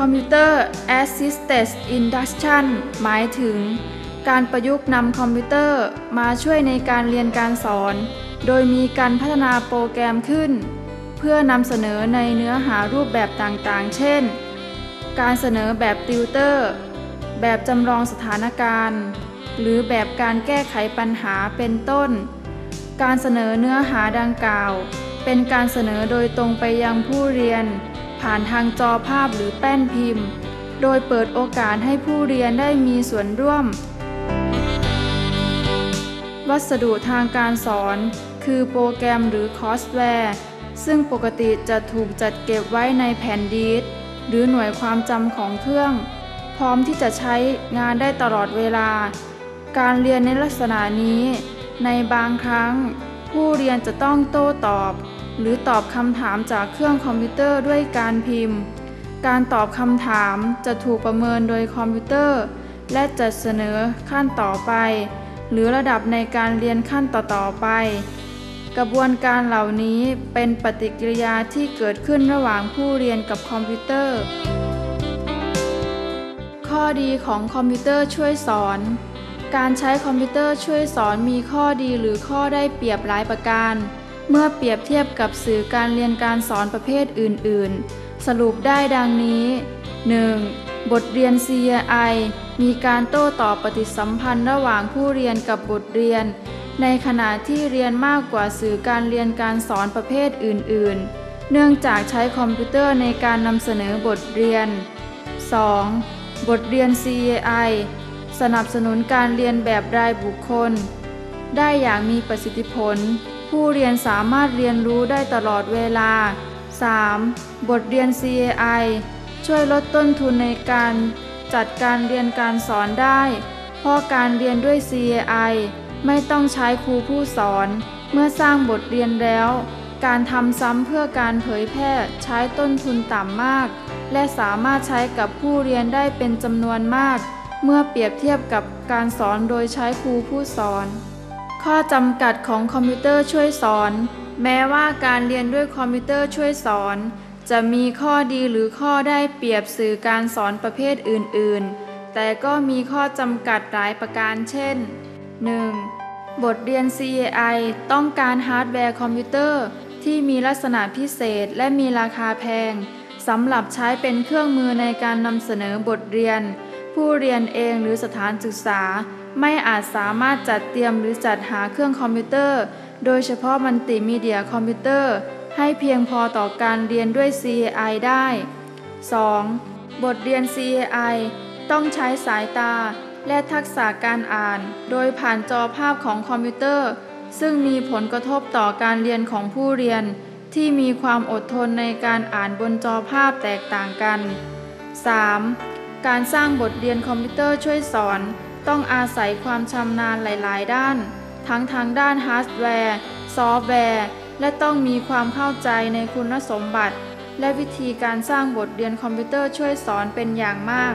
Computer Assisted Induction หมายถึง การประยุกต์นำคอมพิวเตอร์มาช่วยในการเรียนการสอน โดยมีการพัฒนาโปรแกรมขึ้น เพื่อนำเสนอในเนื้อหารูปแบบต่างๆ เช่น การเสนอแบบติวเตอร์ แบบจำลองสถานการณ์ หรือแบบการแก้ไขปัญหาเป็นต้น การเสนอเนื้อหาดังกล่าว เป็นการเสนอโดยตรงไปยังผู้เรียน ผ่านทางจอภาพหรือแป้นพิมพ์ โดยเปิดโอกาสให้ผู้เรียนได้มีส่วนร่วม วัสดุทางการสอน คือโปรแกรมหรือคอสแวร์ ซึ่งปกติจะถูกจัดเก็บไว้ในแผ่นดิสก์หรือหน่วยความจำของเครื่อง พร้อมที่จะใช้งานได้ตลอดเวลา การเรียนในลักษณะนี้ ในบางครั้ง ผู้เรียนจะต้องโต้ตอบ หรือตอบคำถามจากเครื่องคอมพิวเตอร์ด้วยการพิมพ์ การตอบคำถามจะถูกประเมินโดยคอมพิวเตอร์ และจะเสนอขั้นต่อไป หรือระดับในการเรียนขั้นต่อๆไป กระบวนการเหล่านี้เป็นปฏิกิริยาที่เกิดขึ้นระหว่างผู้เรียนกับคอมพิวเตอร์ ข้อดีของคอมพิวเตอร์ช่วยสอน การใช้คอมพิวเตอร์ช่วยสอนมีข้อดีหรือข้อได้เปรียบหลายประการ เมื่อเปรียบเทียบกับสื่อการเรียนการสอนประเภทอื่น ๆ สรุปได้ดังนี้ 1. บทเรียน CI มีการโต้ตอบปฏิสัมพันธ์ระหว่างผู้เรียนกับบทเรียน ในขณะที่เรียนมากกว่าสื่อการเรียนการสอนประเภทอื่น ๆ เนื่องจากใช้คอมพิวเตอร์ในการนำเสนอบทเรียน 2. บทเรียน CAI สนับสนุนการเรียนแบบรายบุคคล ได้อย่างมีประสิทธิผล ผู้เรียนสามารถเรียนรู้ได้ตลอดเวลา 3. บทเรียน CAI ช่วยลดต้นทุนในการจัดการเรียนการสอนได้ เพราะการเรียนด้วย CAI ไม่ต้องใช้ครูผู้สอน เมื่อสร้างบทเรียนแล้ว การทำซ้ำเพื่อการเผยแพร่ใช้ต้นทุนต่ำมาก และสามารถใช้กับผู้เรียนได้เป็นจำนวนมาก เมื่อเปรียบเทียบกับการสอนโดยใช้ครูผู้สอน ข้อจำกัดของคอมพิวเตอร์ช่วยสอน แม้ว่าการเรียนด้วยคอมพิวเตอร์ช่วยสอน จะมีข้อดีหรือข้อได้เปรียบสื่อการสอนประเภทอื่น ๆ แต่ก็มีข้อจำกัดหลายประการเช่น 1. บทเรียน CAI ต้องการฮาร์ดแวร์คอมพิวเตอร์ที่มีลักษณะพิเศษและมีราคาแพงสำหรับใช้เป็นเครื่องมือในการนำเสนอบทเรียน ผู้เรียนเองหรือสถานศึกษา ไม่อาจสามารถจัดเตรียมหรือจัดหาเครื่องคอมพิวเตอร์ โดยเฉพาะมัลติมีเดียคอมพิวเตอร์ ให้เพียงพอต่อการเรียนด้วย CAI ได้ 2. บทเรียน CAI ต้องใช้สายตา และทักษะการอ่าน โดยผ่านจอภาพของคอมพิวเตอร์ ซึ่งมีผลกระทบต่อการเรียนของผู้เรียน ที่มีความอดทนในการอ่านบนจอภาพแตกต่างกัน 3. การสร้างบทเรียนคอมพิวเตอร์ช่วยสอน ต้องอาศัยความชำนาญหลาย ๆ ด้าน ทั้งทางด้านฮาร์ดแวร์ ซอฟต์แวร์ และต้องมีความเข้าใจในคุณสมบัติ และวิธีการสร้างบทเรียนคอมพิวเตอร์ช่วยสอนเป็นอย่างมาก